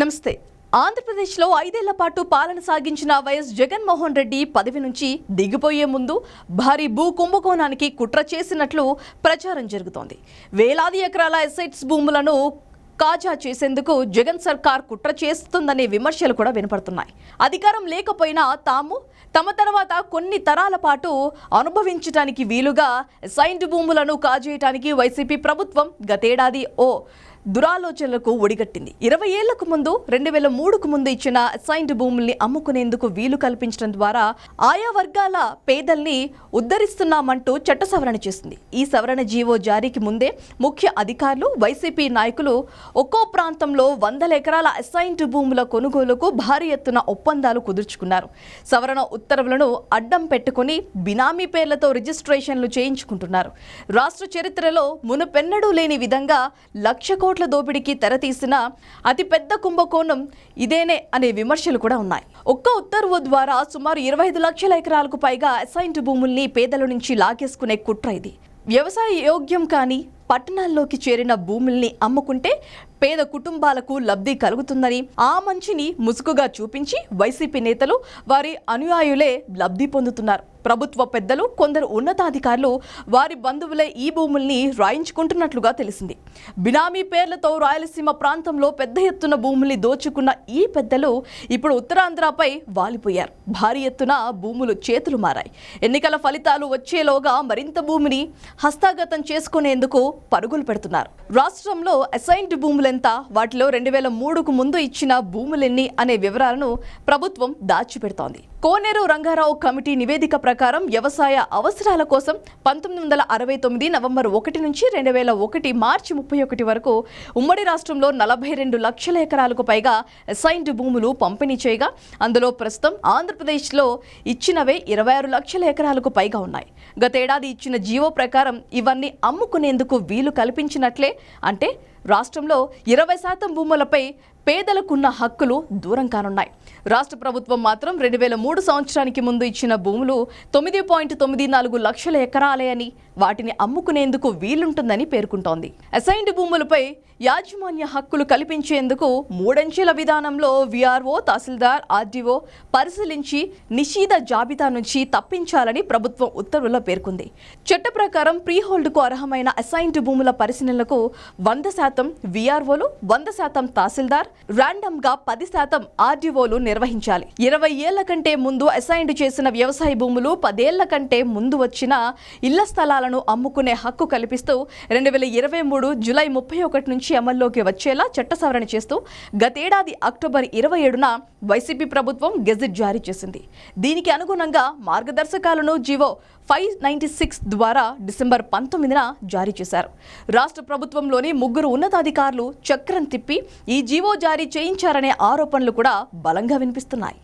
నమస్తే. ఆంధ్రప్రదేశ్లో ఐదేళ్ళ పాటు పాలన సాగించిన వైఎస్ జగన్మోహన్ రెడ్డి పదవి నుంచి దిగిపోయే ముందు భారీ భూ కుంభకోణానికి కుట్ర చేసినట్లు ప్రచారం జరుగుతోంది. వేలాది ఎకరాల ఎసైట్స్ భూములను కాజా చేసేందుకు జగన్ సర్కార్ కుట్ర చేస్తుందనే విమర్శలు కూడా వినపడుతున్నాయి. అధికారం లేకపోయినా తాము తమ తర్వాత కొన్ని తరాల పాటు అనుభవించడానికి వీలుగా సైన్డ్ భూములను కాజేయటానికి వైసీపీ ప్రభుత్వం గతేడాది ఓ దురాలోచనలకు ఒడిగట్టింది. ఇరవై ఏళ్ళకు ముందు రెండు వేల మూడుకు ముందు ఇచ్చిన అసైన్డ్ భూముల్ని అమ్ముకునేందుకు వీలు కల్పించడం ద్వారా ఆయా వర్గాల పేదల్ని ఉద్ధరిస్తున్నామంటూ చట్ట సవరణ చేసింది. ఈ సవరణ జీవో జారీకి ముందే ముఖ్య అధికారులు వైసీపీ నాయకులు ఒక్కో ప్రాంతంలో వందల ఎకరాల అసైన్డ్ భూముల కొనుగోలుకు భారీ ఎత్తున ఒప్పందాలు కుదుర్చుకున్నారు. సవరణ ఉత్తర్వులను అడ్డం పెట్టుకుని బినామీ పేర్లతో రిజిస్ట్రేషన్లు చేయించుకుంటున్నారు. రాష్ట్ర చరిత్రలో మునుపెన్నడూ లేని విధంగా లక్ష కోట్ల దోపిడీకి తెరతీసిన అతిపెద్ద కుంభకోణం ఇదేనే అనే విమర్శలు కూడా ఉన్నాయి. ఒక్క ఉత్తర్వు ద్వారా సుమారు ఇరవై ఐదు లక్షల ఎకరాలకు పైగా అసైన్డ్ భూముల్ని పేదల నుంచి లాగేసుకునే కుట్ర ఇది. వ్యవసాయ యోగ్యం కానీ పట్టణాల్లోకి చేరిన భూముల్ని అమ్ముకుంటే పేద కుటుంబాలకు లబ్ధి కలుగుతుందని ఆ మంచిని ముసుగుగా చూపించి వైసీపీ నేతలు వారి అనుయాయులే లబ్ధి పొందుతున్నారు. ప్రభుత్వ పెద్దలు కొందరు ఉన్నతాధికారులు వారి బంధువులే ఈ భూముల్ని రాయించుకుంటున్నట్లుగా తెలిసింది. బినామీ పేర్లతో రాయలసీమ ప్రాంతంలో పెద్ద ఎత్తున భూముల్ని దోచుకున్న ఈ పెద్దలు ఇప్పుడు ఉత్తరాంధ్రపై వాలిపోయారు. భారీ ఎత్తున భూములు చేతులు మారాయి. ఎన్నికల ఫలితాలు వచ్చేలోగా మరింత భూమిని హస్తగతం చేసుకునేందుకు పరుగులు పెడుతున్నారు. రాష్ట్రంలో అసైన్డ్ భూములెంత వాటిలో రెండు వేల మూడుకు ముందు ఇచ్చిన భూములెన్ని అనే వివరాలను ప్రభుత్వం దాచిపెడుతోంది. కోనేరు రంగారావు కమిటీ నివేదిక ప్రకారం వ్యవసాయ అవసరాల కోసం పంతొమ్మిది వందల అరవై తొమ్మిది నవంబర్ ఒకటి నుంచి రెండు వేల ఒకటి మార్చి ముప్పై ఒకటి వరకు ఉమ్మడి రాష్ట్రంలో నలభై రెండు లక్షల ఎకరాలకు పైగా అసైన్డ్ భూములు పంపిణీ చేయగా అందులో ప్రస్తుతం ఆంధ్రప్రదేశ్లో ఇచ్చినవే ఇరవై ఆరు లక్షల ఎకరాలకు పైగా ఉన్నాయి. గతేడాది ఇచ్చిన జీవో ప్రకారం ఇవన్నీ అమ్ముకునేందుకు వీలు కల్పించినట్లే అంటే రాష్ట్రంలో ఇరవై శాతం భూములపై పేదలకున్న హక్కులు దూరం కానున్నాయి. రాష్ట్ర ప్రభుత్వం మాత్రం రెండు వేల మూడు సంవత్సరానికి ముందు ఇచ్చిన భూములు తొమ్మిది పాయింట్ తొమ్మిది నాలుగు లక్షల ఎకరాలే అని వాటిని అమ్ముకునేందుకు వీలుంటుందని పేర్కొంటోంది. అసైన్డ్ భూములపై యాజమాన్య హక్కులు కల్పించేందుకు మూడంచెల విధానంలో విఆర్ఓ తహసీల్దార్ ఆర్డీఓ పరిశీలించి నిషేధ జాబితా నుంచి తప్పించాలని ప్రభుత్వం ఉత్తర్వుల్లో పేర్కొంది. చట్ట ప్రకారం ప్రీహోల్డ్కు అర్హమైన అసైన్డ్ భూముల పరిశీలనలకు వంద శాతం విఆర్ఓలు వంద శాతం తహసీల్దార్ ర్యాండమ్గా పది శాతం ఆర్డీఓలు నిర్వహించాలి. ఇరవై ఏళ్ళ కంటే ముందు అసైన్డ్ చేసిన వ్యవసాయ భూములు పదేళ్ళ కంటే ముందు వచ్చిన ఇళ్ళ స్థలాలను అమ్ముకునే హక్కు కల్పిస్తూ రెండు వేల ఇరవై మూడు జులై ముప్పై ఒకటి నుంచి అమల్లోకి వచ్చేలా చట్ట సవరణ చేస్తూ గతేడాది అక్టోబర్ ఇరవై ఏడున వైసీపీ ప్రభుత్వం గెజిట్ జారీ చేసింది. దీనికి అనుగుణంగా మార్గదర్శకాలను జీవో ఫైవ్ నైంటీ సిక్స్ ద్వారా డిసెంబర్ పంతొమ్మిదిన జారీ చేశారు. రాష్ట్ర ప్రభుత్వంలోని ముగ్గురు ఉన్నతాధికారులు చక్రం తిప్పి ఈ జీవో జారీ చేయించారనే ఆరోపణలు కూడా బలంగా వినిపిస్తున్నాయి.